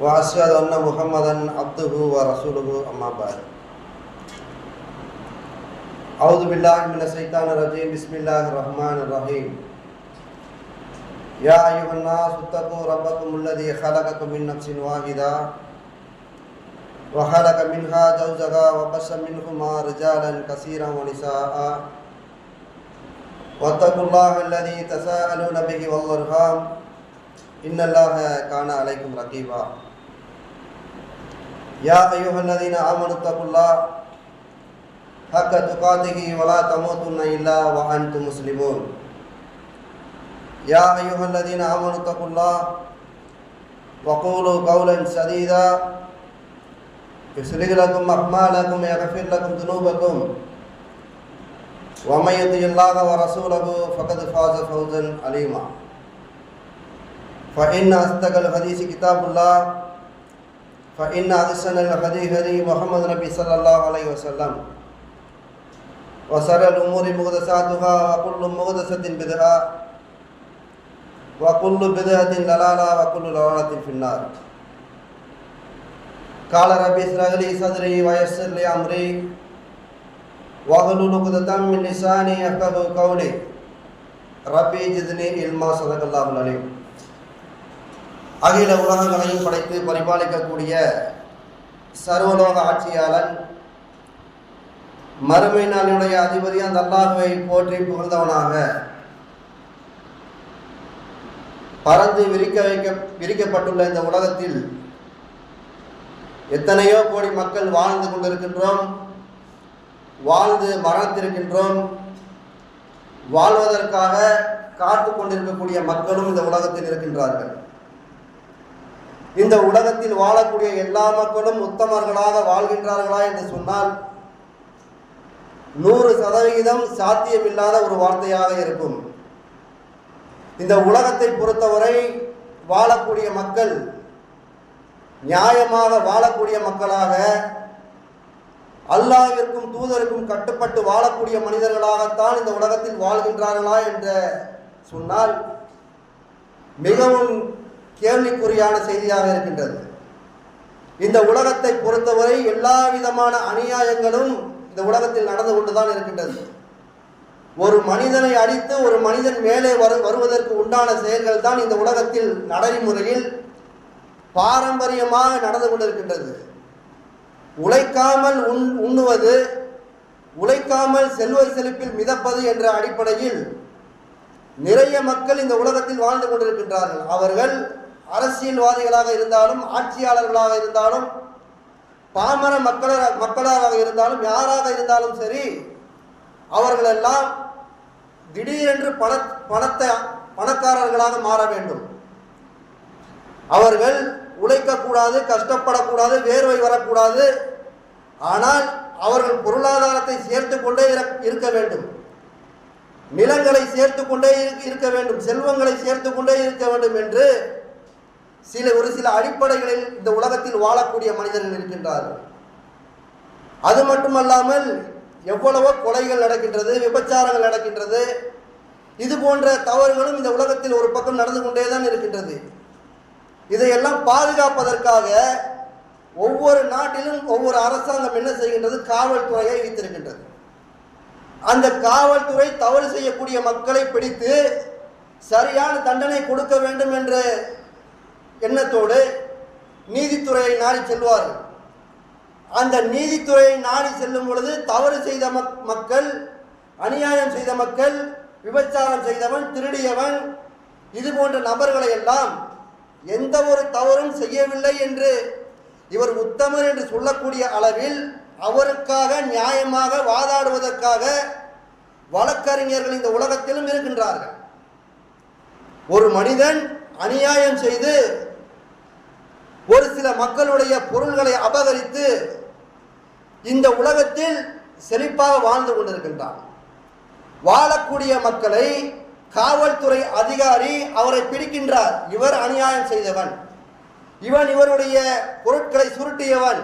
وأشهد أن محمدا عبده ورسوله أما بعد. أعوذ بالله من الشيطان الرجيم. بسم الله الرحمن الرحيم. يا أيها الناس اتقوا ربكم الذي خلقكم من نفس واحدة وخلق منها زوجها وبث منهما رجالا كثيرا ونساء. واتقوا الله الذي تساءلون به والأرحام. إن الله كان عليكم رقيبا. يا أيها الذين آمنوا اتقوا الله حق تقاته ولا تموتن إلا وأنتم مسلمون. يا أيها الذين آمنوا اتقوا الله وقولوا قولا سديدا. يصلح لكم أعمالكم ويغفر لكم ذنوبكم. ومن يطع الله ورسوله فقد فاز فوزا عليما. فإن أصدق الحديث كتاب الله. فإن أحسن الحديث هدي محمد نبي صلى الله عليه وسلم وسر الأمور مقدساتها وكل مقدسة بدعة وكل بدعة ضلالة وكل ضلالة في النار قال ربي اشرح لي صدري ويسر لي أمري واحلل عقدة من لساني يفقهوا قولي ربي زدني علما صدق الله العليم அகில உலகங்களையும் படைத்து பரிபாலிக்கக்கூடிய சர்வலோக ஆட்சியாளன் மறுமை நாளினுடைய அதிபதி அந்த அல்லாஹுவை போற்றி புகழ்ந்தவனாக. பறந்து விரிக்க வைக்க விரிக்கப்பட்டுள்ள இந்த உலகத்தில் எத்தனையோ கோடி மக்கள் வாழ்ந்து கொண்டிருக்கின்றோம் வாழ்ந்து மரணத்திருக்கின்றோம். வாழ்வதற்காக காத்து கொண்டிருக்கக்கூடிய மக்களும் இந்த உலகத்தில் இருக்கின்றார்கள். இந்த உலகத்தில் வாழக்கூடிய எல்லா மக்களும் உத்தமர்களாக வாழ்கின்றார்களா என்று சொன்னால் நூறு சதவிகிதம் சாத்தியமில்லாத ஒரு வார்த்தையாக இருக்கும். இந்த உலகத்தை பொறுத்தவரை வாழக்கூடிய மக்கள் நியாயமாக வாழக்கூடிய மக்களாக அல்லாவிற்கும் தூதருக்கும் கட்டுப்பட்டு வாழக்கூடிய மனிதர்களாகத்தான் இந்த உலகத்தில் வாழ்கின்றார்களா என்று சொன்னால் மிகவும் கேள்விக்குறியான செய்தியாக இருக்கின்றது. இந்த உலகத்தை பொறுத்தவரை எல்லா விதமான அநியாயங்களும் இந்த உலகத்தில் நடந்து கொண்டுதான் இருக்கின்றது. ஒரு மனிதனை அடித்து ஒரு மனிதன் மேலே வரு வருவதற்கு உண்டான செயல்கள் தான் இந்த உலகத்தில் நடைமுறையில் பாரம்பரியமாக நடந்து கொண்டிருக்கின்றது. உழைக்காமல் உண் உண்ணுவது உழைக்காமல் செல்வ செழிப்பில் மிதப்பது என்ற அடிப்படையில் நிறைய மக்கள் இந்த உலகத்தில் வாழ்ந்து கொண்டிருக்கின்றார்கள். அவர்கள் அரசியல்வாதிகளாக இருந்தாலும் ஆட்சியாளர்களாக இருந்தாலும் பாமர மக்களாக மக்களாக இருந்தாலும் யாராக இருந்தாலும் சரி அவர்களெல்லாம் திடீரென்று பண பணத்தை பணக்காரர்களாக மாற வேண்டும். அவர்கள் உழைக்கக்கூடாது கஷ்டப்படக்கூடாது வேர்வை வரக்கூடாது. ஆனால் அவர்கள் பொருளாதாரத்தை சேர்த்து கொண்டே இருக்க வேண்டும். நிலங்களை சேர்த்து கொண்டே இருக்க வேண்டும். செல்வங்களை சேர்த்து கொண்டே இருக்க வேண்டும் என்று சில ஒரு சில அடிப்படைகளில் இந்த உலகத்தில் வாழக்கூடிய மனிதர்கள் இருக்கின்றார்கள். அது மட்டுமல்லாமல் எவ்வளவோ கொலைகள் நடக்கின்றது விபச்சாரங்கள் நடக்கின்றது. இது போன்ற தவறுகளும் இந்த உலகத்தில் ஒரு பக்கம் நடந்து கொண்டே தான் இருக்கின்றது. இதையெல்லாம் பாதுகாப்பதற்காக ஒவ்வொரு நாட்டிலும் ஒவ்வொரு அரசாங்கம் என்ன செய்கின்றது? காவல்துறையை வைத்திருக்கின்றது அந்த காவல்துறை தவறு செய்யக்கூடிய மக்களை பிடித்து சரியான தண்டனை கொடுக்க வேண்டும் என்று எண்ணத்தோடு நீதித்துறையை நாடி செல்வார்கள். அந்த நீதித்துறையை நாடி செல்லும் பொழுது தவறு செய்த மக்கள் அநியாயம் செய்த மக்கள் விபச்சாரம் செய்தவன் திருடியவன் இது போன்ற நபர்களை எல்லாம் எந்த ஒரு தவறும் செய்யவில்லை என்று இவர் உத்தமர் என்று சொல்லக்கூடிய அளவில் அவருக்காக நியாயமாக வாதாடுவதற்காக வழக்கறிஞர்கள் இந்த உலகத்திலும் இருக்கின்றார்கள். ஒரு மனிதன் அநியாயம் செய்து ஒரு சில மக்களுடைய பொருள்களை அபகரித்து இந்த உலகத்தில் செழிப்பாக வாழ்ந்து கொண்டிருக்கின்றான் வாழக்கூடிய மக்களை காவல்துறை அதிகாரி அவரை பிடிக்கின்றார். இவர் அநியாயம் செய்தவன். இவன் இவருடைய பொருட்களை சுருட்டியவன்.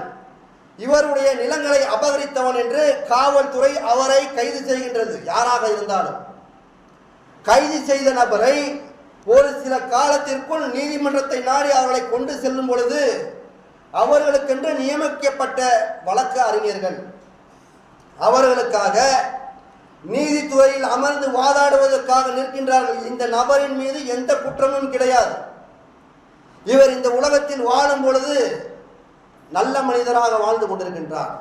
இவருடைய நிலங்களை அபகரித்தவன் என்று காவல்துறை அவரை கைது செய்கின்றது. யாராக இருந்தாலும். கைது செய்த நபரை ஒரு சில காலத்திற்குள் நீதிமன்றத்தை நாடி அவர்களை கொண்டு செல்லும் பொழுது அவர்களுக்கென்று நியமிக்கப்பட்ட வழக்கு அறிஞர்கள். அவர்களுக்காக நீதித்துறையில் அமர்ந்து வாதாடுவதற்காக நிற்கின்றார்கள். இந்த நபரின் மீது எந்த குற்றமும் கிடையாது. இவர் இந்த உலகத்தில் வாழும் பொழுது நல்ல மனிதராக வாழ்ந்து கொண்டிருக்கின்றார்.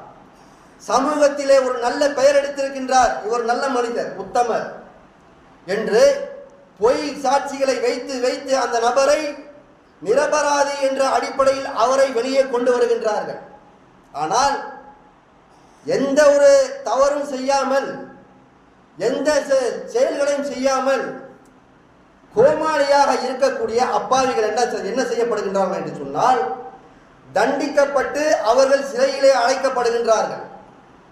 சமூகத்திலே ஒரு நல்ல பெயர் எடுத்திருக்கின்றார். இவர் நல்ல மனிதர் உத்தமர் என்று பொய் சாட்சிகளை வைத்து வைத்து அந்த நபரை நிரபராதி என்ற அடிப்படையில் அவரை வெளியே கொண்டு வருகின்றார்கள். ஆனால் எந்த ஒரு தவறும் செய்யாமல் எந்த செ- செயல்களையும் செய்யாமல் கோமாளியாக இருக்கக்கூடிய அப்பாவிகள் என்ன என்ன செய்யப்படுகின்றார்கள் என்று சொன்னால் தண்டிக்கப்பட்டு அவர்கள் சிறையிலே அழைக்கப்படுகின்றார்கள்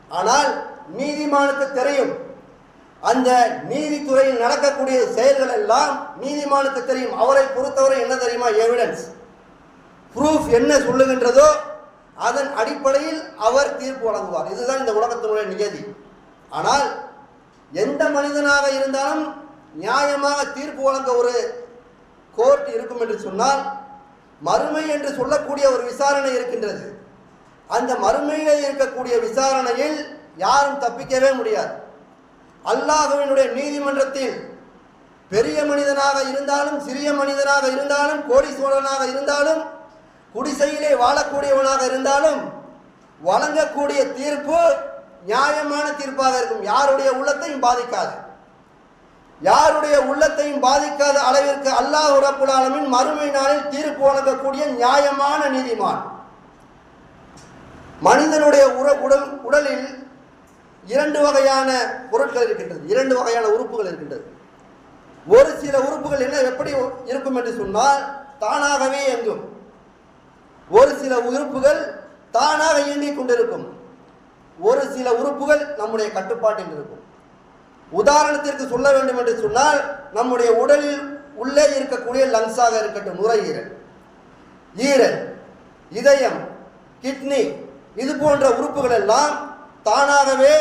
ஆனால் நீதிமானுக்கு தெரியும் அந்த நீதித்துறையில் நடக்கக்கூடிய செயல்கள் எல்லாம் நீதிமானுக்கு தெரியும். அவரை பொறுத்தவரை என்ன தெரியுமா? எவிடன்ஸ் ப்ரூஃப் என்ன சொல்லுகின்றதோ அதன் அடிப்படையில் அவர் தீர்ப்பு வழங்குவார். இதுதான் இந்த உலகத்தினுடைய நியதி. ஆனால் எந்த மனிதனாக இருந்தாலும் நியாயமாக தீர்ப்பு வழங்க ஒரு கோர்ட் இருக்கும் என்று சொன்னால் மறுமை என்று சொல்லக்கூடிய ஒரு விசாரணை இருக்கின்றது. அந்த மறுமையில் இருக்கக்கூடிய விசாரணையில் யாரும் தப்பிக்கவே முடியாது. அல்லாஹுவினுடைய நீதிமன்றத்தில் பெரிய மனிதனாக இருந்தாலும் சிறிய மனிதனாக இருந்தாலும் கோடீஸ்வரனாக இருந்தாலும் குடிசையிலே வாழக்கூடியவனாக இருந்தாலும் வழங்கக்கூடிய தீர்ப்பு நியாயமான தீர்ப்பாக இருக்கும். யாருடைய உள்ளத்தையும் பாதிக்காது. யாருடைய உள்ளத்தையும் பாதிக்காத அளவிற்கு அல்லாஹ் ரப்புல் மறுமை நாளில் தீர்ப்பு வழங்கக்கூடிய நியாயமான நீதிமான். மனிதனுடைய உற உடல் உடலில் இரண்டு வகையான பொருட்கள் இருக்கின்றது. இரண்டு வகையான உறுப்புகள் இருக்கின்றது. ஒரு சில உறுப்புகள் என்ன எப்படி இருக்கும் என்று சொன்னால் தானாகவே இயங்கும். ஒரு சில உறுப்புகள் தானாக இயங்கிக் கொண்டிருக்கும். ஒரு சில உறுப்புகள் நம்முடைய கட்டுப்பாட்டில் இருக்கும். உதாரணத்திற்கு சொல்ல வேண்டும் என்று சொன்னால் நம்முடைய உடலில் உள்ளே இருக்கக்கூடிய லங்ஸாக இருக்கட்டும் நுரையீரல் ஈரல் இதயம் கிட்னி இது போன்ற உறுப்புகள் எல்லாம் தானாகவே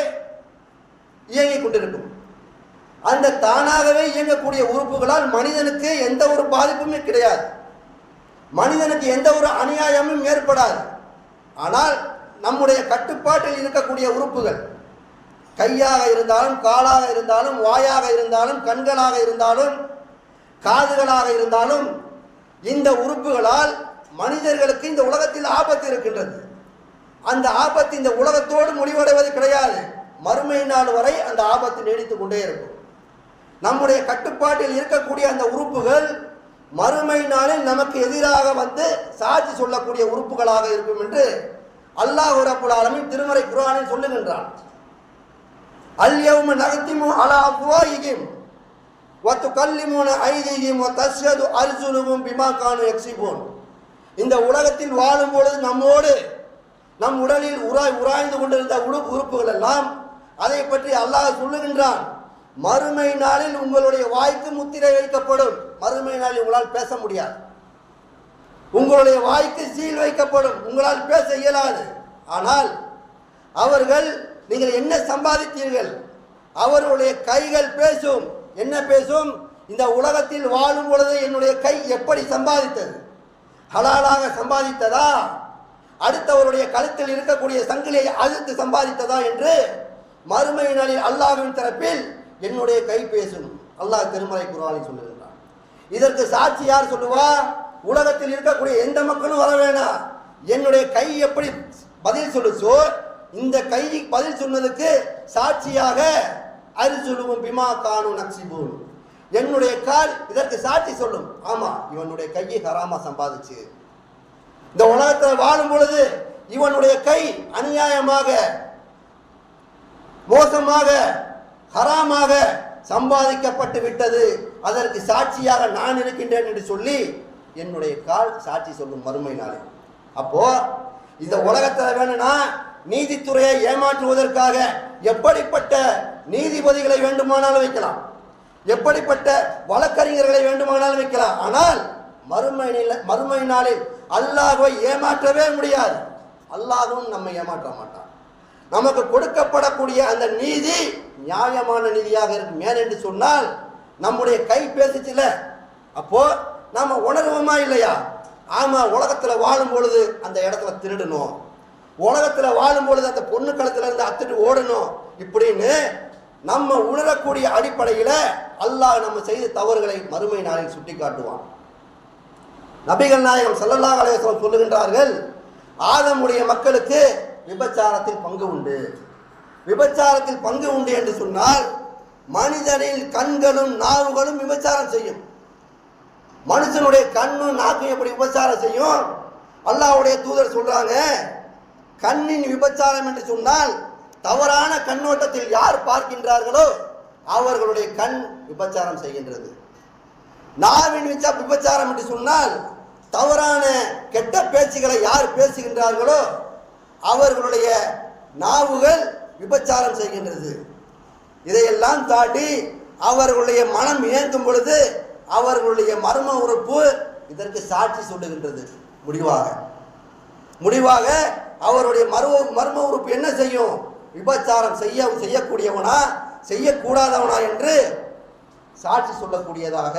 இயங்கிக் கொண்டிருக்கும் அந்த தானாகவே இயங்கக்கூடிய உறுப்புகளால் மனிதனுக்கு எந்த ஒரு பாதிப்புமே கிடையாது. மனிதனுக்கு எந்த ஒரு அநியாயமும் ஏற்படாது. ஆனால் நம்முடைய கட்டுப்பாட்டில் இருக்கக்கூடிய உறுப்புகள் கையாக இருந்தாலும் காலாக இருந்தாலும் வாயாக இருந்தாலும் கண்களாக இருந்தாலும் காதுகளாக இருந்தாலும் இந்த உறுப்புகளால் மனிதர்களுக்கு இந்த உலகத்தில் ஆபத்து இருக்கின்றது. அந்த ஆபத்து இந்த உலகத்தோடு முடிவடைவது கிடையாது. மறுமை நாள் வரை அந்த ஆபத்து நீடித்துக் கொண்டே இருக்கும். நம்முடைய கட்டுப்பாட்டில் இருக்கக்கூடிய அந்த உறுப்புகள் மறுமை நாளில் நமக்கு எதிராக வந்து சாட்சி சொல்லக்கூடிய உறுப்புகளாக இருக்கும் என்று அல்லாஹ் ரப்புல் திருமறை குரானில் சொல்லுகின்றான். அல்யவும் யௌம நகத்திமு அலா அஃப்வாஹிஹிம் வ துகல்லிமுன ஐதீஹிம் வ தஷ்ஹது பிமா கானு எக்ஸிபோன் இந்த உலகத்தில் வாழும் பொழுது நம்மோடு நம் உடலில் உராய் உராய்ந்து கொண்டிருந்த உடுப்பு உறுப்புகள் எல்லாம் அதை பற்றி அல்லாஹ் சொல்லுகின்றான். மறுமை நாளில் உங்களுடைய வாய்க்கு முத்திரை வைக்கப்படும். மறுமை நாளில் உங்களால் பேச முடியாது. உங்களுடைய வாய்க்கு சீல் வைக்கப்படும். உங்களால் பேச இயலாது. ஆனால் அவர்கள் நீங்கள் என்ன சம்பாதித்தீர்கள்? அவர்களுடைய கைகள் பேசும். என்ன பேசும்? இந்த உலகத்தில் வாழும் பொழுது என்னுடைய கை எப்படி சம்பாதித்தது? ஹலாலாக சம்பாதித்ததா? அடுத்தவருடைய கழுத்தில் இருக்கக்கூடிய சங்கிலியை அழுத்து சம்பாதித்ததா என்று மறுமை நாளில் அல்லாஹ்வின் தரப்பில் என்னுடைய கை பேசும் அல்லாஹ் திருமலை குரானில் சொல்லுகின்றான். இதற்கு சாட்சி யார் சொல்லுவா? உலகத்தில் இருக்கக்கூடிய எந்த மக்களும் வர வேணாம் என்னுடைய கை எப்படி பதில் சொல்லுச்சோ இந்த கை பதில் சொன்னதுக்கு சாட்சியாக அரிசுலுவும் பிமா கானு நக்சிபூன். என்னுடைய கால் இதற்கு சாட்சி சொல்லும். ஆமா இவனுடைய கையை ஹராமா சம்பாதிச்சு. இந்த உலகத்தில் வாழும் பொழுது இவனுடைய கை அநியாயமாக மோசமாக ஹராமாக சம்பாதிக்கப்பட்டு விட்டது. அதற்கு சாட்சியாக நான் இருக்கின்றேன் என்று சொல்லி என்னுடைய கால் சாட்சி சொல்லும் மறுமை நாளே. அப்போ இந்த உலகத்தில் வேணும்னா நீதித்துறையை ஏமாற்றுவதற்காக எப்படிப்பட்ட நீதிபதிகளை வேண்டுமானாலும் வைக்கலாம். எப்படிப்பட்ட வழக்கறிஞர்களை வேண்டுமானாலும் வைக்கலாம். ஆனால் மறுமை மறுமை நாளில் அல்லாஹ்வை ஏமாற்றவே முடியாது. அல்லாஹ்வும் நம்மை ஏமாற்ற மாட்டான். நமக்கு கொடுக்கப்படக்கூடிய அந்த நீதி நியாயமான நீதியாக இருக்கும். ஏனென்று சொன்னால் நம்முடைய கை பேசுச்சுல அப்போ நாம உணர்வோமா இல்லையா? ஆமா உலகத்துல வாழும் பொழுது அந்த இடத்துல திருடணும். உலகத்துல வாழும் பொழுது அந்த பொண்ணு களத்தில் இருந்து அத்துட்டு ஓடணும். இப்படின்னு நம்ம உணரக்கூடிய அடிப்படையில அல்லாஹ் நம்ம செய்த தவறுகளை மறுமை நாளில் சுட்டி காட்டுவான் நபிகள் நாயகம் செல்லல்லா அலைஹி சொல்லுகின்றார்கள் ஆதமுடைய மக்களுக்கு விபச்சாரத்தில் பங்கு உண்டு. விபச்சாரத்தில் பங்கு உண்டு என்று சொன்னால் மனிதனின் கண்களும் நாவுகளும் விபச்சாரம் செய்யும். மனுஷனுடைய கண்ணும் நாக்கும் எப்படி விபச்சாரம் செய்யும்? அல்லாவுடைய தூதர் சொல்றாங்க கண்ணின் விபச்சாரம் என்று சொன்னால் தவறான கண்ணோட்டத்தில் யார் பார்க்கின்றார்களோ அவர்களுடைய கண் விபச்சாரம் செய்கின்றது. நாவின் விபச்சாரம் என்று சொன்னால் தவறான கெட்ட பேச்சுகளை யார் பேசுகின்றார்களோ அவர்களுடைய நாவுகள் விபச்சாரம் செய்கின்றது. இதையெல்லாம் தாண்டி அவர்களுடைய மனம் இயங்கும் பொழுது அவர்களுடைய மர்ம உறுப்பு இதற்கு சாட்சி சொல்லுகின்றது. முடிவாக. முடிவாக அவருடைய மர்ம மர்ம உறுப்பு என்ன செய்யும்? விபச்சாரம் செய்ய செய்யக்கூடியவனா செய்யக்கூடாதவனா என்று சாட்சி சொல்லக்கூடியதாக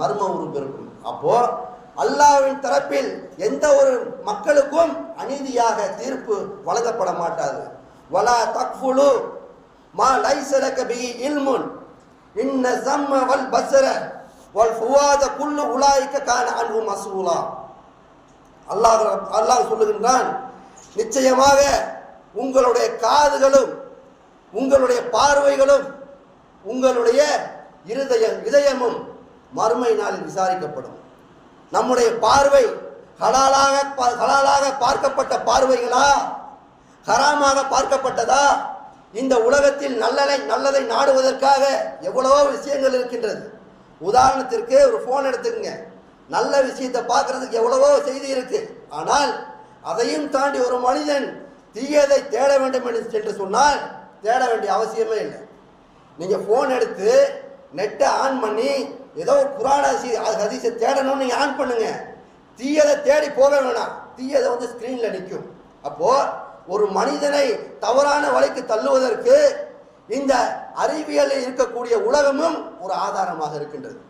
மர்ம உறுப்பு இருக்கும். அப்போது அல்லாஹ்வின் தரப்பில் எந்த ஒரு மக்களுக்கும் அநீதியாக தீர்ப்பு வழங்கப்பட மாட்டாது. வலா தக்ஃபுலு மா லைசலக பிஹி இல்முன். இன்ன ஸம்ம வல் பஸர வல் ஃபுவாத குல்லு உலாயிக்க கான அன்ஹு மஸ்ஊலா அல்லாஹ் அல்லாஹ் சொல்லுகின்றான் நிச்சயமாக உங்களுடைய காதுகளும் உங்களுடைய பார்வைகளும் உங்களுடைய இருதயம் இதயமும் மறுமை நாளில் விசாரிக்கப்படும். நம்முடைய பார்வை ஹலாலாக பா- ஹலாலாக பார்க்கப்பட்ட பார்வைகளா? ஹராமாக பார்க்கப்பட்டதா? இந்த உலகத்தில் நல்லதை நல்லதை நாடுவதற்காக எவ்வளவோ விஷயங்கள் இருக்கின்றது. உதாரணத்திற்கு ஒரு ஃபோன் எடுத்துக்கங்க. நல்ல விஷயத்தை பார்க்கறதுக்கு எவ்வளவோ செய்தி இருக்கு. ஆனால் அதையும் தாண்டி ஒரு மனிதன் தீயதை தேட வேண்டும் என்று என்று சொன்னால் தேட வேண்டிய அவசியமே இல்லை. நீங்கள் ஃபோன் எடுத்து நெட்டை ஆன் பண்ணி ஏதோ ஒரு புராண ஹசி- ஹதீஸை தேடணும்னு நீங்கள் ஆன் பண்ணுங்க. தீயதை தேடி போக வேணாம். தீயதை வந்து ஸ்க்ரீனில் நிற்கும் அப்போது ஒரு மனிதனை தவறான வழிக்கு தள்ளுவதற்கு இந்த அறிவியலில் இருக்கக்கூடிய உலகமும் ஒரு ஆதாரமாக இருக்கின்றது.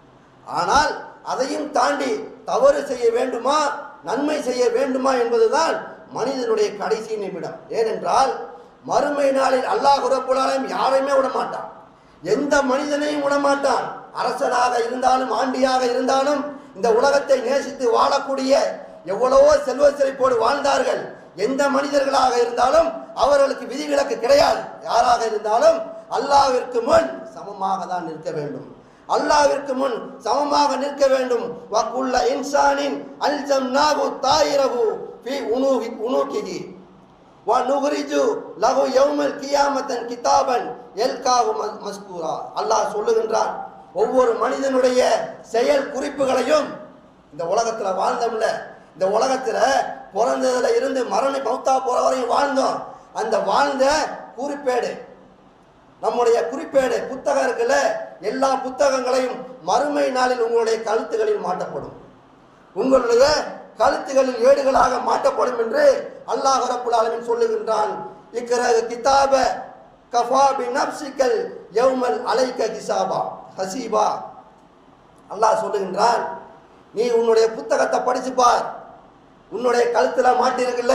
ஆனால் அதையும் தாண்டி தவறு செய்ய வேண்டுமா நன்மை செய்ய வேண்டுமா என்பதுதான் மனிதனுடைய கடைசி நிமிடம். ஏனென்றால் மறுமை நாளில் அல்லாஹ் ரப்புல் யாரையுமே விடமாட்டான். எந்த மனிதனையும் விடமாட்டான். அரசனாக இருந்தாலும் ஆண்டியாக இருந்தாலும் இந்த உலகத்தை நேசித்து வாழக்கூடிய எவ்வளவோ செல்வ செழிப்போடு வாழ்ந்தார்கள். எந்த மனிதர்களாக இருந்தாலும் அவர்களுக்கு விதிவிலக்கு கிடையாது. யாராக இருந்தாலும் அல்லாவிற்கு முன் சமமாக தான் நிற்க வேண்டும். அல்லாவிற்கு முன் சமமாக நிற்க வேண்டும். வக்குள்ள இன்சானின் அல்சம் நாகு தாயிரகு ஃபி உனூகி உனூகிகி வனுகுரிஜு லகு யௌமல் கியாமத்தன் கிதாபன் எல்காவு மஸ்- மஸ்கூரா. அல்லாஹ் சொல்லுகின்றான் ஒவ்வொரு மனிதனுடைய செயல் குறிப்புகளையும் இந்த உலகத்தில் வாழ்ந்தோம்ல. இந்த உலகத்தில் பிறந்ததுல இருந்து மரணி மௌத்தா போகிற வரையும் வாழ்ந்தோம். அந்த வாழ்ந்த குறிப்பேடு நம்முடைய குறிப்பேடு புத்தகம் இருக்குல்ல? எல்லா புத்தகங்களையும் மறுமை நாளில் உங்களுடைய கழுத்துகளில் மாட்டப்படும். உங்களுடைய கழுத்துகளில் ஏடுகளாக மாட்டப்படும் என்று அல்லாஹ் ரப்புல் சொல்லுகின்றான். இக்கிற கிதாப கஃபா பி நப்சிக்கல் யௌமல் அலைக்க கிசாபா. ஹசீபா. அல்லாஹ் சொல்லுகின்றான் நீ உன்னுடைய புத்தகத்தை படிச்சுப்பார் உன்னுடைய கழுத்தில் மாட்டிருக்குல்ல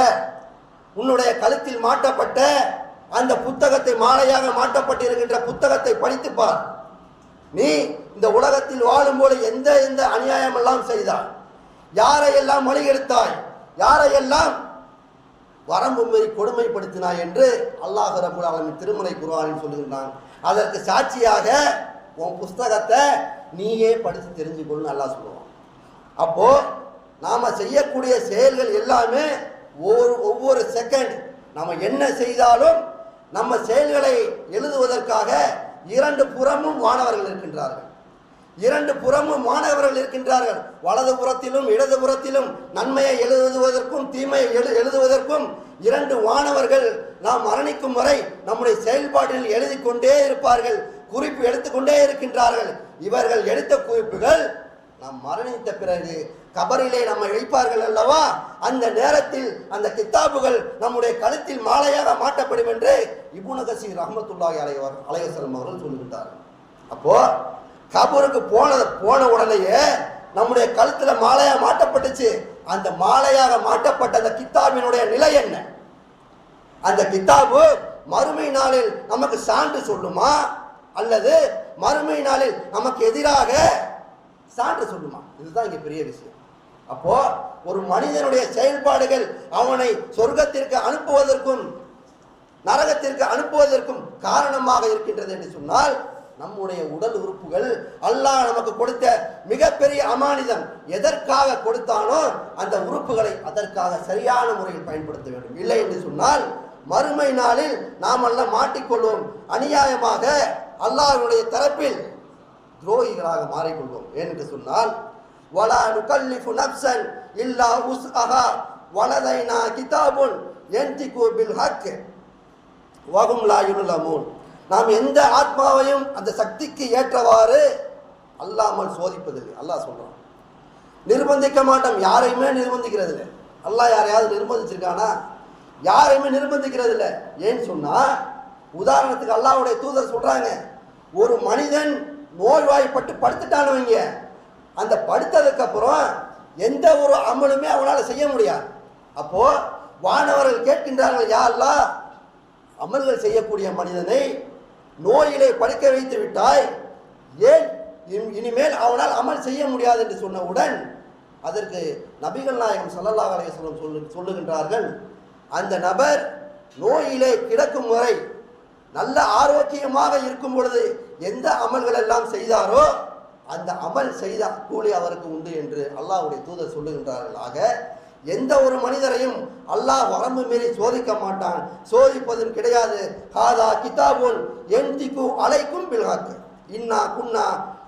உன்னுடைய கழுத்தில் மாட்டப்பட்ட அந்த புத்தகத்தை மாலையாக மாட்டப்பட்டிருக்கின்ற புத்தகத்தை படித்து பார். நீ இந்த உலகத்தில் வாழும்போது எந்த எந்த அநியாயம் எல்லாம் செய்தாய்? யாரையெல்லாம் மொழிகெடுத்தாய் யாரையெல்லாம் வரம்பு மீறி கொடுமைப்படுத்தினாய்? என்று அல்லாஹ் ரபுல் ஆலமின் திருமலை குருவானின் சொல்லுகின்றான். அதற்கு சாட்சியாக உன் புஸ்தகத்தை நீயே படித்து தெரிஞ்சுக்கொள்ளுன்னு நல்லா சொல்லுவான். அப்போது நாம் செய்யக்கூடிய செயல்கள் எல்லாமே ஒவ்வொரு ஒவ்வொரு செகண்ட் நம்ம என்ன செய்தாலும் நம்ம செயல்களை எழுதுவதற்காக இரண்டு புறமும் மாணவர்கள் இருக்கின்றார்கள். இரண்டு புறமும் மாணவர்கள் இருக்கின்றார்கள். வலது புறத்திலும் இடது புறத்திலும் நன்மையை எழுதுவதற்கும் தீமையை எழு எழுதுவதற்கும் இரண்டு மாணவர்கள் நாம் மரணிக்கும் வரை நம்முடைய செயல்பாட்டில் எழுதி கொண்டே இருப்பார்கள். குறிப்பு எடுத்துக்கொண்டே இருக்கின்றார்கள். இவர்கள் எடுத்த குறிப்புகள் நாம் மரணித்த பிறகு கபரிலே நம்மை வைப்பார்கள் அல்லவா? அந்த நேரத்தில் அந்த கித்தாபுகள் நம்முடைய கழுத்தில் மாலையாக மாட்டப்படும் என்று இபுன கசீர் ரஹமத்துல்லாஹி அலைவர் அலையசலம் அவர்கள் சொல்லுகின்றார்கள் அப்போ கபருக்கு போன போன உடனேயே நம்முடைய கழுத்துல மாலையாக மாட்டப்பட்டுச்சு. அந்த மாலையாக மாட்டப்பட்ட அந்த கித்தாபினுடைய நிலை என்ன? அந்த கித்தாபு மறுமை நாளில் நமக்கு சான்று சொல்லுமா? அல்லது மறுமை நாளில் நமக்கு எதிராக சான்று சொல்லுமா? இதுதான் இங்கே பெரிய விஷயம். அப்போ ஒரு மனிதனுடைய செயல்பாடுகள் அவனை சொர்க்கத்திற்கு அனுப்புவதற்கும் நரகத்திற்கு அனுப்புவதற்கும் காரணமாக இருக்கின்றது என்று சொன்னால் நம்முடைய உடல் உறுப்புகள் அல்லாஹ் நமக்கு கொடுத்த மிகப்பெரிய அமானிதம் எதற்காக கொடுத்தானோ அந்த உறுப்புகளை அதற்காக சரியான முறையில் பயன்படுத்த வேண்டும். இல்லை என்று சொன்னால் மறுமை நாளில் நாம் எல்லாம் மாட்டிக்கொள்வோம். அநியாயமாக அல்லாஹ்வுடைய தரப்பில் துரோகிகளாக மாறிக்கொள்வோம். என்று சொன்னால் வலா நுகல்லிஃபு நப்சன் இல்லா உஸ்அஹா வலதைனா கிதாபுன் யன்திகு கூபில் ஹக். வகும் லா யுலமூன். நாம் எந்த ஆத்மாவையும் அந்த சக்திக்கு ஏற்றவாறு அல்லாமல் சோதிப்பதில்லை. அல்லாஹ் சொல்கிறோம் நிர்பந்திக்க மாட்டோம். யாரையுமே நிர்பந்திக்கிறது இல்லை அல்லாஹ் யாரையாவது நிர்பந்திச்சிருக்கானா? யாரையுமே நிர்பந்திக்கிறது இல்லை ஏன்னு சொன்னால் உதாரணத்துக்கு அல்லாவுடைய தூதர் சொல்கிறாங்க ஒரு மனிதன் நோய்வாய்ப்பட்டு படுத்துட்டான்னு வைங்க. அந்த படுத்ததுக்கு அப்புறம் எந்த ஒரு அமலுமே அவனால் செய்ய முடியாது. அப்போ வானவர்கள் கேட்கின்றார்கள் யாரெல்லாம் அமல்கள் செய்யக்கூடிய மனிதனை நோயிலே படுக்க வைத்து விட்டாய். ஏன் இனிமேல் அவனால் அமல் செய்ய முடியாது? என்று சொன்னவுடன் அதற்கு நபிகள் நாயகம் ஸல்லல்லாஹு அலைஹி சொல்லு சொல்லுகின்றார்கள் அந்த நபர் நோயிலே கிடக்கும் முறை நல்ல ஆரோக்கியமாக இருக்கும் பொழுது எந்த அமல்கள் எல்லாம் செய்தாரோ அந்த அமல் செய்த கூலி அவருக்கு உண்டு என்று அல்லாஹுடைய தூதர் சொல்லுகின்றார்களாக எந்த ஒரு மனிதரையும் அல்லாஹ் வரம்பு மீறி சோதிக்க மாட்டான். சோதிப்பதும் கிடையாது. ஹாதா கிதாபுன் என்திகு அலைக்கும் பில்ஹாக்கு. இன்னா குன்னா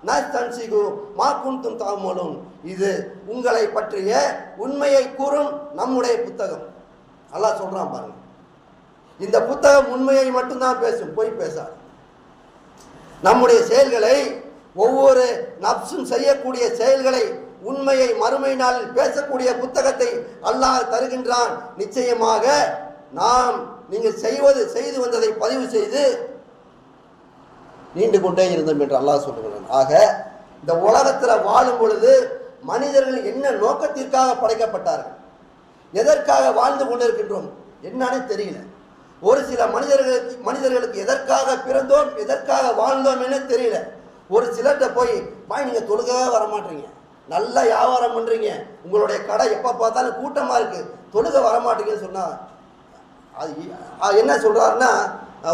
நன்சிகு மா குன்தும் தாமலும். இது உங்களை பற்றிய உண்மையை கூறும் நம்முடைய புத்தகம். அல்லாஹ் சொல்றான் பாருங்க. இந்த புத்தகம் உண்மையை மட்டும்தான் பேசும் பொய் பேசாது. நம்முடைய செயல்களை ஒவ்வொரு நப்சும் செய்யக்கூடிய செயல்களை உண்மையை மறுமை நாளில் பேசக்கூடிய புத்தகத்தை அல்லாஹ் தருகின்றான். நிச்சயமாக நாம் நீங்கள் செய்வது செய்து வந்ததை பதிவு செய்து நீண்டு கொண்டே இருந்தோம் என்று அல்லாஹ் சொல்லுகிறான். ஆக இந்த உலகத்தில் வாழும் பொழுது மனிதர்கள் என்ன நோக்கத்திற்காக படைக்கப்பட்டார்கள்? எதற்காக வாழ்ந்து கொண்டிருக்கின்றோம்? என்னன்னு தெரியல. ஒரு சில மனிதர்களுக்கு மனிதர்களுக்கு எதற்காக பிறந்தோம் எதற்காக வாழ்ந்தோம் என்ன தெரியல. ஒரு சிலர்கிட்ட போய் பாய் நீங்கள் தொழுகவே வரமாட்டீங்க நல்லா வியாபாரம் பண்ணுறீங்க உங்களுடைய கடை எப்போ பார்த்தாலும் கூட்டமாக இருக்குது தொழுக வர சொன்னால் அது என்ன சொல்கிறாருன்னா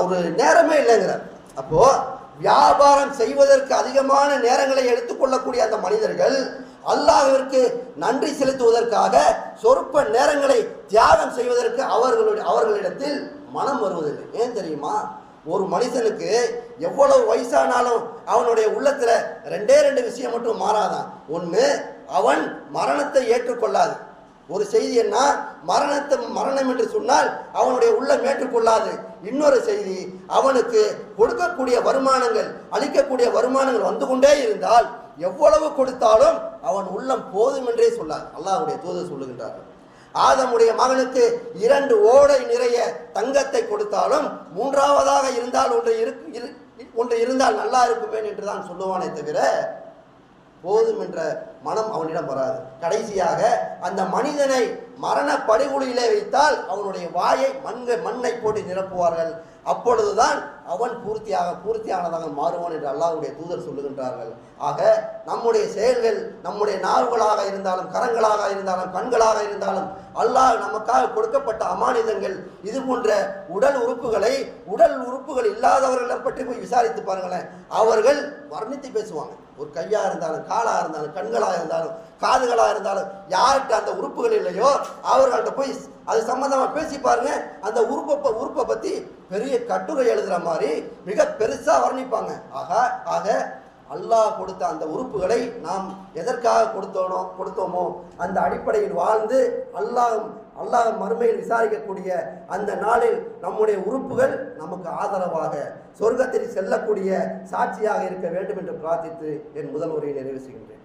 ஒரு நேரமே இல்லைங்கிறார். அப்போது வியாபாரம் செய்வதற்கு அதிகமான நேரங்களை எடுத்துக்கொள்ளக்கூடிய அந்த மனிதர்கள் அல்லாஹிற்கு நன்றி செலுத்துவதற்காக சொற்ப நேரங்களை தியாகம் செய்வதற்கு அவர்களுடைய அவர்களிடத்தில் மனம் வருவதில்லை. ஏன் தெரியுமா? ஒரு மனிதனுக்கு எவ்வளவு வயசானாலும் அவனுடைய உள்ளத்துல ரெண்டே ரெண்டு விஷயம் மட்டும் மாறாதான். ஒன்று அவன் மரணத்தை ஏற்றுக்கொள்ளாது. ஒரு செய்தி என்ன? மரணத்தை மரணம் என்று சொன்னால் அவனுடைய உள்ளம் ஏற்றுக்கொள்ளாது. இன்னொரு செய்தி அவனுக்கு கொடுக்கக்கூடிய வருமானங்கள் அளிக்கக்கூடிய வருமானங்கள் வந்து கொண்டே இருந்தால் எவ்வளவு கொடுத்தாலும் அவன் உள்ளம் போதும் என்றே சொல்லார் அல்லாஹுடைய தூதர் சொல்லுகின்றார்கள் ஆதமுடைய மகனுக்கு இரண்டு ஓடை நிறைய தங்கத்தை கொடுத்தாலும் மூன்றாவதாக இருந்தால் ஒன்று இரு- ஒன்று இருந்தால் நல்லா இருக்குமே என்று தான் சொல்லுவானே தவிர போதும் என்ற மனம் அவனிடம் வராது. கடைசியாக அந்த மனிதனை மரண படுகொலியிலே வைத்தால் அவனுடைய வாயை மண்ணை மண்ணை போட்டு நிரப்புவார்கள். அப்பொழுதுதான் அவன் பூர்த்தியாக பூர்த்தியானதாக மாறுவான் என்று அல்லாஹுடைய தூதர் சொல்லுகின்றார்கள். ஆக நம்முடைய செயல்கள் நம்முடைய நார்வலாக இருந்தாலும் கரங்களாக இருந்தாலும் கண்களாக இருந்தாலும் அல்லாஹ் நமக்காக கொடுக்கப்பட்ட அமானிதங்கள் இது போன்ற உடல் உறுப்புகளை உடல் உறுப்புகள் இல்லாதவர்களை பற்றி போய் விசாரித்து பாருங்களேன். அவர்கள் வர்ணித்து பேசுவாங்க. ஒரு கையாக இருந்தாலும் காலாக இருந்தாலும் கண்களாக இருந்தாலும் காதுகளாக இருந்தாலும் யார்கிட்ட அந்த உறுப்புகள் இல்லையோ அவர்கள்ட்ட போய் அது சம்மந்தமாக பேசி பாருங்க. அந்த உறுப்பை ப- உறுப்பை பற்றி பெரிய கட்டுரை எழுதுகிற மாதிரி மிக பெருசாக வர்ணிப்பாங்க. ஆக ஆக அல்லாஹ் கொடுத்த அந்த உறுப்புகளை நாம் எதற்காக கொடுத்தோனோ கொடுத்தோமோ அந்த அடிப்படையில் வாழ்ந்து அல்லாஹ் அல்லாஹ் மறுமையில் விசாரிக்கக்கூடிய அந்த நாளில் நம்முடைய உறுப்புகள் நமக்கு ஆதரவாக சொர்க்கத்தில் செல்லக்கூடிய சாட்சியாக இருக்க வேண்டும் என்று பிரார்த்தித்து என் முதல் உரையை நிறைவு செய்கின்றேன்.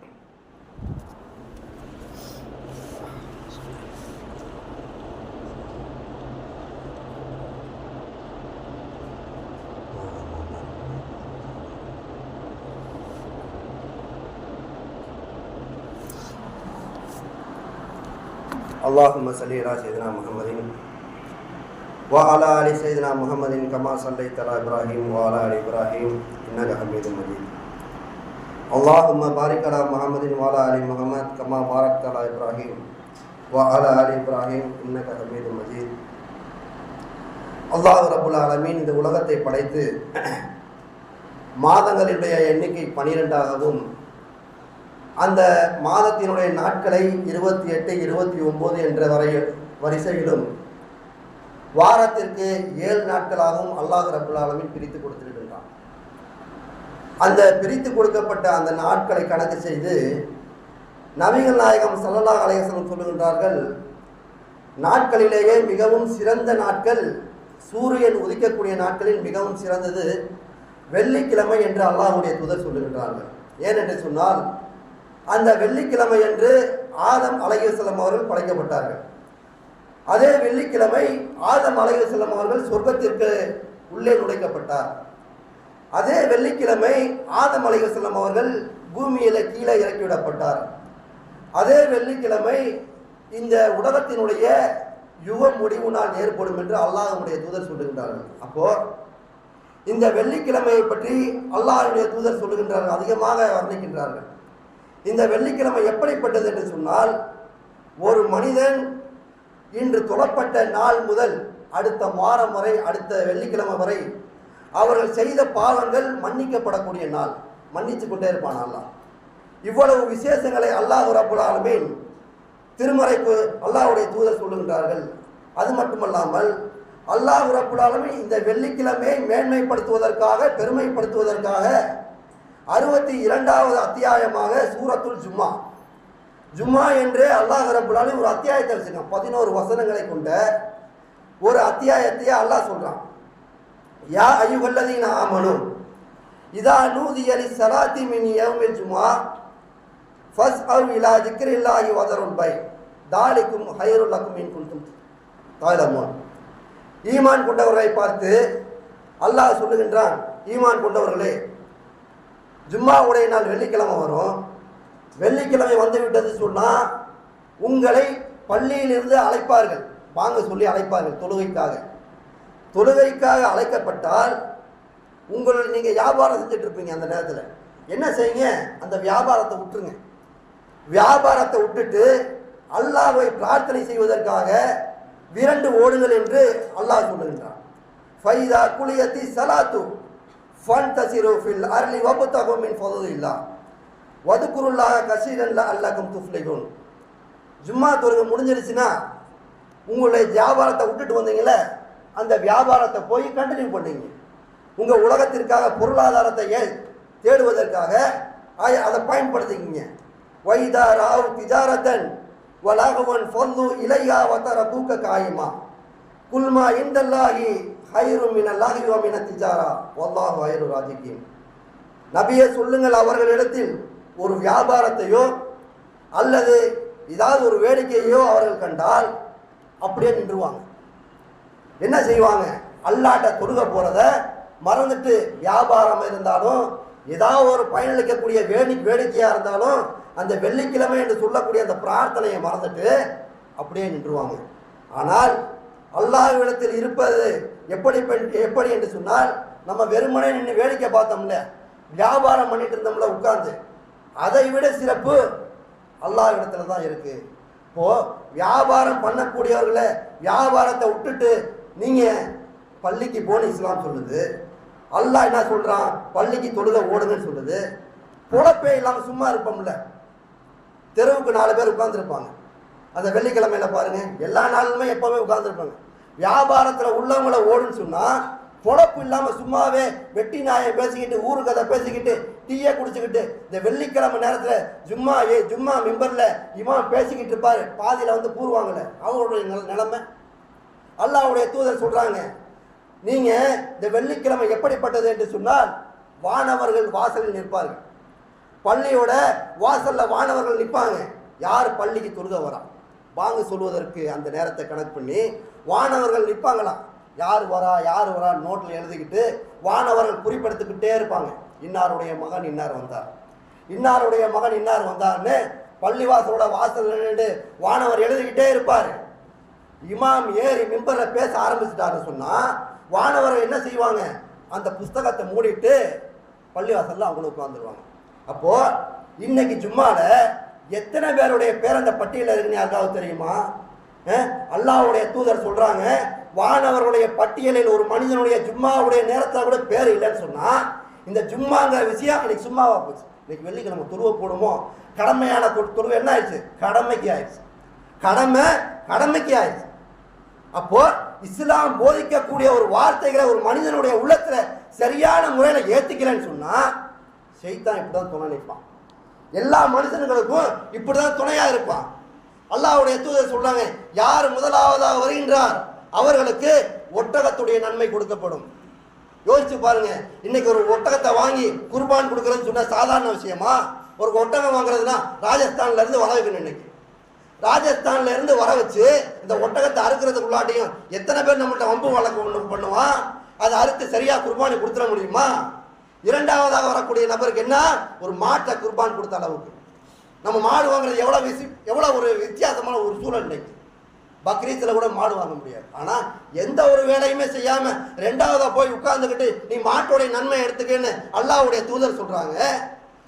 அல்லாஹும் சலீலா சைதனா முகமதின் வாலா அலி சைதனா முகமதின் கமா சல்லை தலா இப்ராஹிம் வாலா அலி இப்ராஹிம் இன்னக ஹமீது மஜீத் அல்லாஹும பாரிகலா முகமதின் வாலா அலி முகமத் கமா பாரக் தலா இப்ராஹிம் வாலா அலி இப்ராஹிம் இன்னக ஹமீது மஜீத் அல்லாஹ் ரபுல் ஆலமீன் இந்த உலகத்தை படைத்து மாதங்களுடைய எண்ணிக்கை பனிரெண்டாகவும் அந்த மாதத்தினுடைய நாட்களை இருபத்தி எட்டு இருபத்தி ஒம்பது என்ற வரை வரிசையிலும் வாரத்திற்கு ஏழு நாட்களாகவும் அல்லாஹ் ரபுல் ஆலமீன் பிரித்து கொடுத்திருக்கின்றான். அந்த பிரித்து கொடுக்கப்பட்ட அந்த நாட்களை கணக்கு செய்து நவீன நாயகம் சல்லல்லா அலைஹிஸ்ஸலாம் சொல்லுகின்றார்கள் நாட்களிலேயே மிகவும் சிறந்த நாட்கள் சூரியன் உதிக்கக்கூடிய நாட்களில் மிகவும் சிறந்தது வெள்ளிக்கிழமை என்று அல்லாஹுடைய தூதர் சொல்லுகின்றார்கள். ஏனென்று சொன்னால் அந்த வெள்ளிக்கிழமை என்று ஆதம் அலையுசலம் அவர்கள் படைக்கப்பட்டார்கள். அதே வெள்ளிக்கிழமை ஆதம் அலையுசலம் அவர்கள் சொர்க்கத்திற்கு உள்ளே நுழைக்கப்பட்டார். அதே வெள்ளிக்கிழமை ஆதம் அலையுசலம் அவர்கள் பூமியில கீழே இறக்கிவிடப்பட்டார். அதே வெள்ளிக்கிழமை இந்த உலகத்தினுடைய யுக முடிவு நாள் ஏற்படும் என்று அல்லாஹனுடைய தூதர் சொல்லுகின்றார்கள். அப்போ இந்த வெள்ளிக்கிழமையை பற்றி அல்லாஹனுடைய தூதர் சொல்லுகின்றார்கள் அதிகமாக வர்ணிக்கின்றார்கள். இந்த வெள்ளிக்கிழமை எப்படிப்பட்டது என்று சொன்னால் ஒரு மனிதன் இன்று தொழப்பட்ட நாள் முதல் அடுத்த வாரம் வரை அடுத்த வெள்ளிக்கிழமை வரை அவர்கள் செய்த பாவங்கள் மன்னிக்கப்படக்கூடிய நாள். மன்னித்து கொண்டே இருப்பான் அல்லாஹ். இவ்வளவு விசேஷங்களை அல்லாஹ் ரப்புல் திருமறைக்கு அல்லாஹுடைய தூதர் சொல்லுகின்றார்கள். அது மட்டுமல்லாமல் அல்லாஹ் ரப்புல் இந்த வெள்ளிக்கிழமையை மேன்மைப்படுத்துவதற்காக பெருமைப்படுத்துவதற்காக அறுபத்தி இரண்டாவது அத்தியாயமாக சூரத்துல் ஜும்மா. ஜும்மா என்று அல்லாஹ் ரப்புல் ஒரு அத்தியாயத்தை வச்சிருக்கான். பதினோரு வசனங்களை கொண்ட ஒரு அத்தியாயத்தையே அல்லாஹ் சொல்கிறான் யா ஐயுகல்லதீன ஆமனு இதா நூதியலி சலாத்தி மின் யௌமில் ஜும்மா ஃபஸ் அவ் இலா திக்ரில்லாஹி வதரும் பை தாலிக்கும் ஹைருல் லக்கும் இன் குன்தும் ஈமான் கொண்டவர்களை பார்த்து அல்லாஹ் சொல்லுகின்றான் ஈமான் கொண்டவர்களே ஜும்மாவுடைய நாள் வெள்ளிக்கிழமை வரும். வெள்ளிக்கிழமை வந்து விட்டது சொன்னால் உங்களை பள்ளியிலிருந்து அழைப்பார்கள். வாங்க சொல்லி அழைப்பார்கள் தொழுகைக்காக. தொழுகைக்காக அழைக்கப்பட்டால் உங்களை நீங்கள் வியாபாரம் செஞ்சிட்ருப்பீங்க அந்த நேரத்தில். என்ன செய்யுங்க? அந்த வியாபாரத்தை விட்டுருங்க. வியாபாரத்தை விட்டுட்டு அல்லாஹ்வை பிரார்த்தனை செய்வதற்காக விரண்டு ஓடுங்கள் என்று அல்லாஹ் சொல்லுகின்றான். ஃபைதா குளியத்தி சலாத்து. ஃபன் தசிரு ஃபில் அர்லி வபுத்தகும் மின் ஃபதுலில்லா வதுக்குருல்லாக கசீரன்ல அல்லாக்கும் துஃப்லிகுன் ஜும்மா தொழுகை முடிஞ்சிருச்சுன்னா உங்களுடைய வியாபாரத்தை விட்டுட்டு வந்தீங்களே அந்த வியாபாரத்தை போய் கண்டினியூ பண்ணீங்க. உங்கள் உலகத்திற்காக பொருளாதாரத்தை ஏ தேடுவதற்காக ஆய- அதை பயன்படுத்திக்கிங்க. வைதா ராவ் திஜாரதன் வலாகவன் ஃபல்லு இலையா வத்தர தூக்க காயுமா. குல்மா இந்தல்லாகி ஹைரும் மினல்லாஹி மின திஜாரா. வல்லாஹு ஹைரு ராஜிக்கியம் நபியை சொல்லுங்கள் அவர்களிடத்தில் ஒரு வியாபாரத்தையோ அல்லது ஏதாவது ஒரு வேடிக்கையோ அவர்கள் கண்டால் அப்படியே நின்றுவாங்க. என்ன செய்வாங்க? அல்லாட்ட கொடுக்க போகிறத மறந்துட்டு வியாபாரம் இருந்தாலும் ஏதாவது ஒரு பயனளிக்கக்கூடிய வேடி வேடிக்கையாக இருந்தாலும் அந்த வெள்ளிக்கிழமை என்று சொல்லக்கூடிய அந்த பிரார்த்தனையை மறந்துட்டு அப்படியே நின்றுவாங்க. ஆனால் அல்லாஹ்விடத்தில் இருப்பது எப்படி எப்படி என்று சொன்னால் நம்ம வெறுமனே நின்று வேடிக்கை பார்த்தோம்ல வியாபாரம் பண்ணிட்டு இருந்தோம்ல உட்கார்ந்து. அதை விட சிறப்பு அல்லாஹ்விடத்தில் தான் இருக்கு. இப்போ வியாபாரம் பண்ணக்கூடியவர்களை வியாபாரத்தை விட்டுட்டு நீங்க பள்ளிக்கு போன இஸ்லாம் சொல்லுது. அல்லாஹ் என்ன சொல்றான்? பள்ளிக்கு தொழுத ஓடுதுன்னு சொல்லுது. பொழப்பே இல்லாமல் சும்மா இருப்போம்ல. தெருவுக்கு நாலு பேர் உட்காந்துருப்பாங்க அந்த வெள்ளிக்கிழமையில பாருங்க எல்லா நாளுமே எப்பவுமே உட்காந்துருப்பாங்க வியாபாரத்தில் உள்ளவங்கள ஓடுன்னு சொன்னால் பொழப்பு இல்லாமல் சும்மாவே வெட்டி நாயை பேசிக்கிட்டு ஊரு கதை பேசிக்கிட்டு டீயை குடிச்சுக்கிட்டு இந்த வெள்ளிக்கிழமை நேரத்தில் ஜும்மா ஏ ஜும்மா மெம்பரில் இவன் பேசிக்கிட்டு இருப்பார். பாதியில் வந்து பூருவாங்கல்ல அவங்களுடைய நிலைமை. அல்லாவுடைய தூதர் சொல்கிறாங்க நீங்கள் இந்த வெள்ளிக்கிழமை எப்படிப்பட்டது? என்று சொன்னால் வானவர்கள் வாசலில் நிற்பார்கள். பள்ளியோட வாசலில் வானவர்கள் நிற்பாங்க. யார் பள்ளிக்கு துருத வரா? வாங்க சொல்வதற்கு அந்த நேரத்தை கணக்கு பண்ணி வானவர்கள் நிற்பாங்களாம். யார் வரா யார் வரா நோட்டில் எழுதிக்கிட்டு வானவர்கள் குறிப்பிடுத்துக்கிட்டே இருப்பாங்க. இன்னாருடைய மகன் இன்னார் வந்தார். இன்னாருடைய மகன் இன்னார் வந்தார்னு பள்ளிவாசலோட வாசல் நின்று வானவர் எழுதிக்கிட்டே இருப்பார். இமாம் ஏறி மிம்பரில் பேச ஆரம்பிச்சிட்டாருன்னு சொன்னால் வானவர்கள் என்ன செய்வாங்க? அந்த புஸ்தகத்தை மூடிட்டு பள்ளிவாசலில் அவங்களும் உட்காந்துருவாங்க அப்போது இன்னைக்கு ஜும்மாவில் எத்தனை பேருடைய பேர் அந்த பட்டியலில் இருக்குன்னு யாருக்காவது தெரியுமா? அல்லாவுடைய தூதர் சொல்றாங்க வானவருடைய பட்டியலில் ஒரு மனிதனுடைய ஜும்மாவுடைய நேரத்தில் கூட பேர் இல்லைன்னு சொன்னா இந்த ஜும்மாங்கிற விஷயம் இன்னைக்கு சும்மாவா போச்சு. இன்னைக்கு வெள்ளிக்கிழமை துருவை போடுமோ? கடமையான துருவை என்ன ஆயிடுச்சு? கடமைக்கு ஆயிடுச்சு. கடமை கடமைக்கு ஆயிடுச்சு. அப்போ இஸ்லாம் போதிக்கக்கூடிய ஒரு வார்த்தைகளை ஒரு மனிதனுடைய உள்ளத்துல சரியான முறையில் ஏத்துக்கலன்னு சொன்னா செய்தான் இப்படிதான் துணை நிற்பான். எல்லா மனுஷனுங்களுக்கும் இப்படிதான் துணையா இருப்பான். அல்லாவுடைய தூதர் சொல்றாங்க யார் முதலாவதாக வருகின்றார் அவர்களுக்கு ஒட்டகத்துடைய நன்மை கொடுக்கப்படும். யோசிச்சு பாருங்க இன்னைக்கு ஒரு ஒட்டகத்தை வாங்கி குர்பான் கொடுக்கறதுன்னு சொன்னா சாதாரண விஷயமா? ஒரு ஒட்டகம் வாங்குறதுன்னா ராஜஸ்தான்ல இருந்து வர வைக்கணும் இன்னைக்கு. ராஜஸ்தான்ல இருந்து வர வச்சு இந்த ஒட்டகத்தை அறுக்கிறதுக்குள்ளாட்டியும் எத்தனை பேர் நம்மள்ட்ட வம்பு வழக்கு ஒன்று பண்ணுவான் அதை அறுத்து சரியா குர்பானி கொடுத்துட முடியுமா? இரண்டாவதாக வரக்கூடிய நபருக்கு என்ன? ஒரு மாட்டை குர்பான் கொடுத்த அளவுக்கு. நம்ம மாடு வாங்குறது எவ்வளோ விசி எவ்வளோ ஒரு வித்தியாசமான ஒரு சூழல் இன்னைக்கு? பக்ரீத்தில் கூட மாடு வாங்க முடியாது. ஆனால் எந்த ஒரு வேலையுமே செய்யாமல் ரெண்டாவதாக போய் உட்கார்ந்துக்கிட்டு நீ மாட்டோடைய நன்மை எடுத்துக்கன்னு அல்லாவுடைய தூதர் சொல்கிறாங்க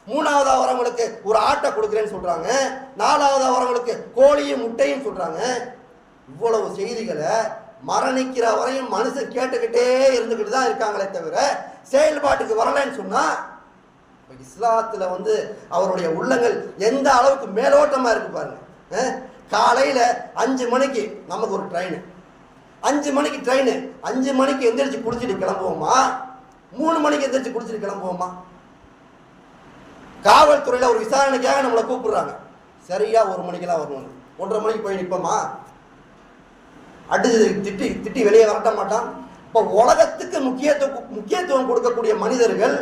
மூணாவதாக வரவங்களுக்கு ஒரு ஆட்டை கொடுக்குறேன்னு சொல்கிறாங்க நாலாவதாக வரவங்களுக்கு கோழியும் முட்டையும் சொல்கிறாங்க இவ்வளவு செய்திகளை மரணிக்கிற வரையும் மனுஷன் கேட்டுக்கிட்டே இருந்துக்கிட்டு தான் இருக்காங்களே தவிர செயல்பாட்டுக்கு வரலைன்னு சொன்னால் இப்போ இஸ்லாத்தில் வந்து அவருடைய உள்ளங்கள் எந்த அளவுக்கு மேலோட்டமாக இருக்கு பாருங்க. காலையில் அஞ்சு மணிக்கு நமக்கு ஒரு ட்ரெயின் அஞ்சு மணிக்கு ட்ரெயின் அஞ்சு மணிக்கு எந்திரிச்சு குடிச்சிட்டு கிளம்புவோமா? மூணு மணிக்கு எந்திரிச்சு குடிச்சிட்டு கிளம்புவோமா? காவல்துறையில் ஒரு விசாரணைக்காக நம்மளை கூப்பிடுறாங்க. சரியாக ஒரு மணிக்கெல்லாம் வரணும் ஒன்றரை மணிக்கு போய் நிற்போமா அடிச்சு திட்டி திட்டி வெளியே வரட்ட மாட்டான். இப்போ உலகத்துக்கு முக்கியத்துவம் முக்கியத்துவம் கொடுக்கக்கூடிய மனிதர்கள்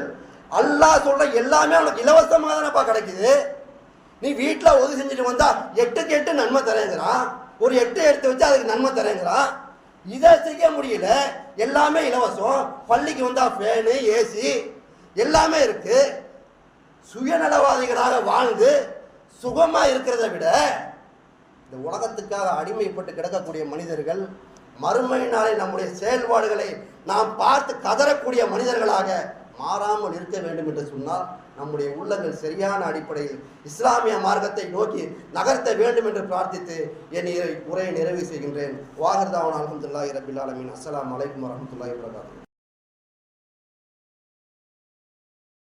அல்லாஹ் சொல்ற எல்லாமே உனக்கு இலவசமாக தானப்பா கிடைக்குது. நீ வீட்டில் உதவி செஞ்சுட்டு வந்தா எட்டுக்கு எட்டு நன்மை தரேங்கிறான் ஒரு எட்டு எடுத்து வச்சு அதுக்கு நன்மை தரேங்கிறான் இதை செய்ய முடியல. எல்லாமே இலவசம். பள்ளிக்கு வந்தால் ஃபேனு ஏசி எல்லாமே இருக்கு. சுயநலவாதிகளாக வாழ்ந்து சுகமாக இருக்கிறத விட இந்த உலகத்துக்காக அடிமைப்பட்டு கிடக்கக்கூடிய மனிதர்கள் மறுமை நாளை நம்முடைய செயல்பாடுகளை நாம் பார்த்து கதறக்கூடிய மனிதர்களாக மாறாமல் இருக்க வேண்டும் என்று சொன்னால் நம்முடைய உள்ளங்கள் சரியான அடிப்படையில் இஸ்லாமிய மார்க்கத்தை நோக்கி நகர்த்த வேண்டும் என்று பிரார்த்தித்து என் இறை- உரையை நிறைவு செய்கின்றேன். வாகர்தாவன் அலமதுல்லாஹி ரபில் அலமின் அஸ்லாம் வலைக்கம் வரமத்துல்லாஹி வபரகாத்துஹு.